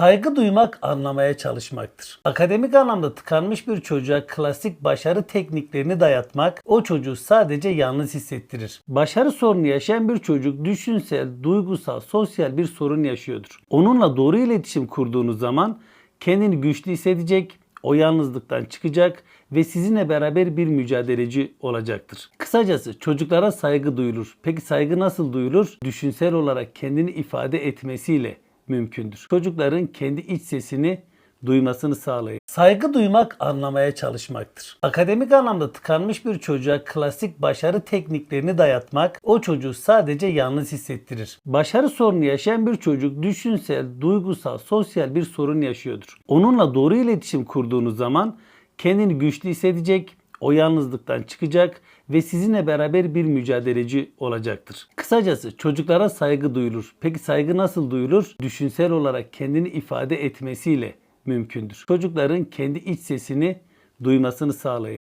Saygı duymak anlamaya çalışmaktır. Akademik anlamda tıkanmış bir çocuğa klasik başarı tekniklerini dayatmak o çocuğu sadece yalnız hissettirir. Başarı sorunu yaşayan bir çocuk düşünsel, duygusal, sosyal bir sorun yaşıyordur. Onunla doğru iletişim kurduğunuz zaman kendini güçlü hissedecek, o yalnızlıktan çıkacak ve sizinle beraber bir mücadeleci olacaktır. Kısacası çocuklara saygı duyulur. Peki saygı nasıl duyulur? Düşünsel olarak kendini ifade etmesiyle mümkündür. Çocukların kendi iç sesini duymasını sağlayın. Saygı duymak anlamaya çalışmaktır. Akademik anlamda tıkanmış bir çocuğa klasik başarı tekniklerini dayatmak o çocuğu sadece yalnız hissettirir. Başarı sorunu yaşayan bir çocuk düşünsel, duygusal, sosyal bir sorun yaşıyordur. Onunla doğru iletişim kurduğunuz zaman kendini güçlü hissedecek, o yalnızlıktan çıkacak ve sizinle beraber bir mücadeleci olacaktır. Kısacası çocuklara saygı duyulur. Peki saygı nasıl duyulur? Düşünsel olarak kendini ifade etmesiyle mümkündür. Çocukların kendi iç sesini duymasını sağlayın.